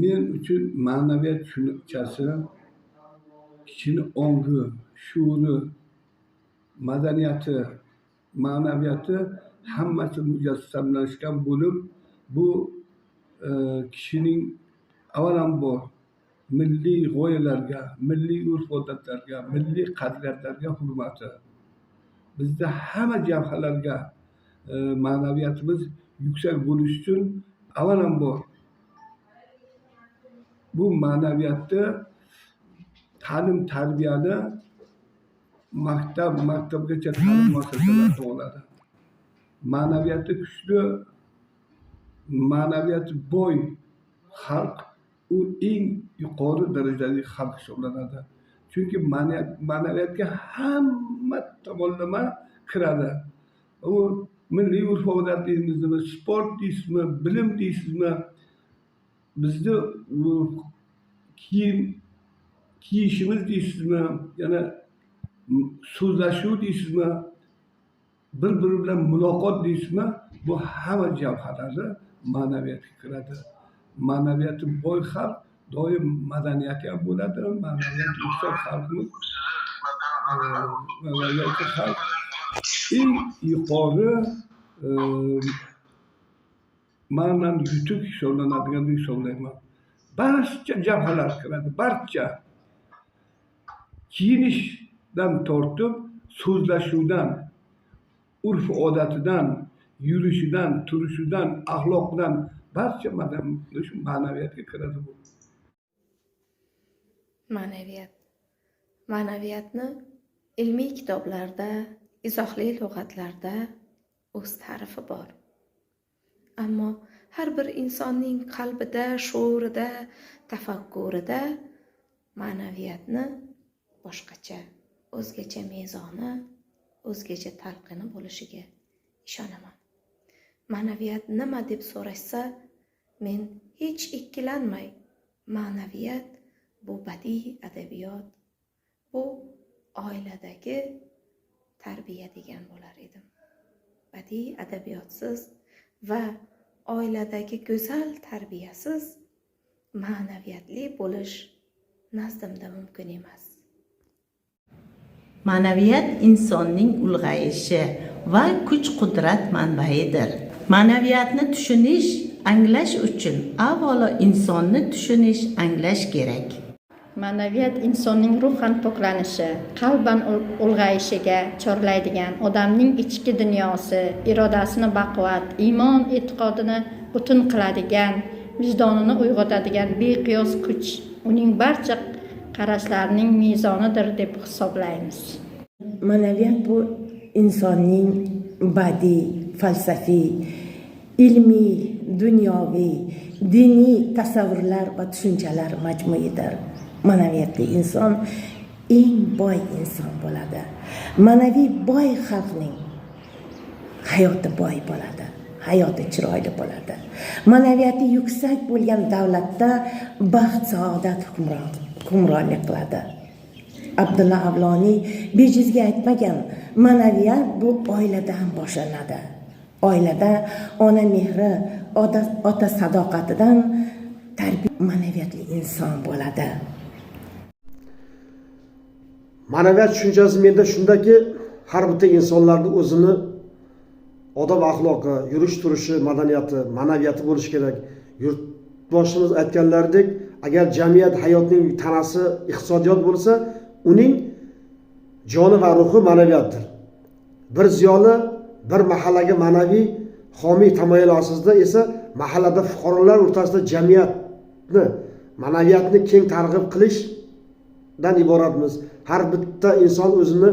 men uchun ma'naviyat tushunchasi kishini ongi shuuri madaniyati ma'naviyati hammasi mujassamlashgan bo'lib bu e, kishining avvalambor milliy g'oyalarga milliy urf odatlarga milliy qadriyatlarga hurmati. Bizda hamma jabhalarga e, ma'naviyatimiz yuksak bo'lishi uchun avvalambor bu ma'naviyatni ta'lim tarbiyani maktab maktabgacha ta'lim muassasalarida oladi ma'naviyati kuchli ma'naviyati boy xalq u eng yuqori darajadagi xalq hisoblanadi. Chunki ma'naviyatga hamma tomonlama kiradi. U milliy urf odat deymizmi sport deysizmi bilim deysizmi bizni bu kiyim kiyishimiz deysizmi yana so'zlashuv deysizmi bir biri bilan muloqot deysizmi bu hamma jabhalari ma'naviyatga kiradi ma'naviyati boy xalq doim madaniyati ham bo'ladi ma'naviyati yuksak xalqimiz xalq. Eng yuqori ma'nan yutuq hisoblanadigan hisoblayman barcha jabhalar kiradi barcha kiyinishdan tortib so'zlashuvdan urf odatidan yurishidan turishidan axloqidan barcha shu ma'naviyatga kiradi bu Ma'naviyat. Ma'naviyatni ilmiy kitoblarda, izohli lug'atlarda o'z ta'rifi bor. Ammo har bir insonning qalbida, shuurida, tafakkurida ma'naviyatni boshqacha, o'zgacha mezoni, o'zgacha talqini bo'lishiga ishonaman. Ma'naviyat nima deb so'rashsa, men hech ikkilanmay ma'naviyat bu badiiy adabiyot, bu oiladagi tarbiya degan bo'lar edim. Badiiy adabiyotsiz va oiladagi go'zal tarbiyasiz ma'naviyatli bo'lish nazdimda mumkin emas. Ma'naviyat insonning ulg'ayishi va kuch-qudrat manbaidir. Ma'naviyatni tushunish, anglash uchun avvalo insonni tushunish, anglash kerak. Ma'naviyat insonning ruhan poklanishi, qalban ulg'ayishiga chorlaydigan odamning ichki dunyosi, irodasini baquvvat, iymon e'tiqodini butun qiladigan, vijdonini uyg'otadigan beqiyos kuch, uning barcha qarashlarining mezonidir deb hisoblaymiz. Ma'naviyat bu insonning badiiy, falsafiy, ilmiy, dunyoviy, diniy tasavvurlar va tushunchalar majmuidir. Ma'naviyatli inson eng boy inson bo'ladi. Ma'naviy boy xalqning hayoti boy bo'ladi. Hayoti chiroyli bo'ladi. Ma'naviyati yuksak bo'lgan davlatda baxt, saodat hukmron hukmronlik qiladi. Abdulla Avloniy bejizga aytmagan ma'naviyat bu oiladan boshlanadi. Oilada ona mehri, ota sadoqatidan tarbiya ma'naviyatli inson bo'ladi. Ma'naviyat tushunchasi menda shundaki har bitta insonlarni o'zini odob axloqi yurish turishi madaniyati ma'naviyati bo'lishi kerak. Yurtboshimiz aytganlaridek agar jamiyat hayotning tanasi iqtisodiyot bo'lsa uning joni va ruhi ma'naviyatdir bir ziyoli bir mahallaga ma'naviy homiy tamoyil asosida esa mahallada fuqarolar o'rtasida jamiyatni ma'naviyatni keng targ'ib qilish qilishdan iboratmiz har bitta inson o'zini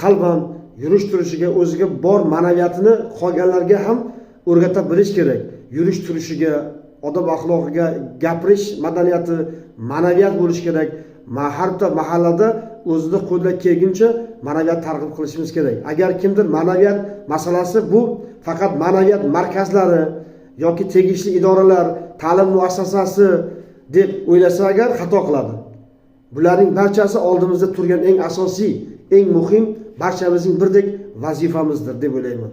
qalban yurish turishiga o'ziga bor ma'naviyatini qolganlarga ham o'rgata bilish kerak. Yurish turishiga odob axloqiga gapirish madaniyati ma'naviyat bo'lishi kerak. Har bitta mahallada o'zini qo'lidan kelguncha ma'naviyat targ'ib qilishimiz kerak. Agar kimdir ma'naviyat masalasi bu faqat ma'naviyat markazlari yoki tegishli idoralar ta'lim muassasasi deb o'ylasa agar xato qiladi bularning barchasi oldimizda turgan eng asosiy eng muhim barchamizning birdek vazifamizdir deb o'ylayman.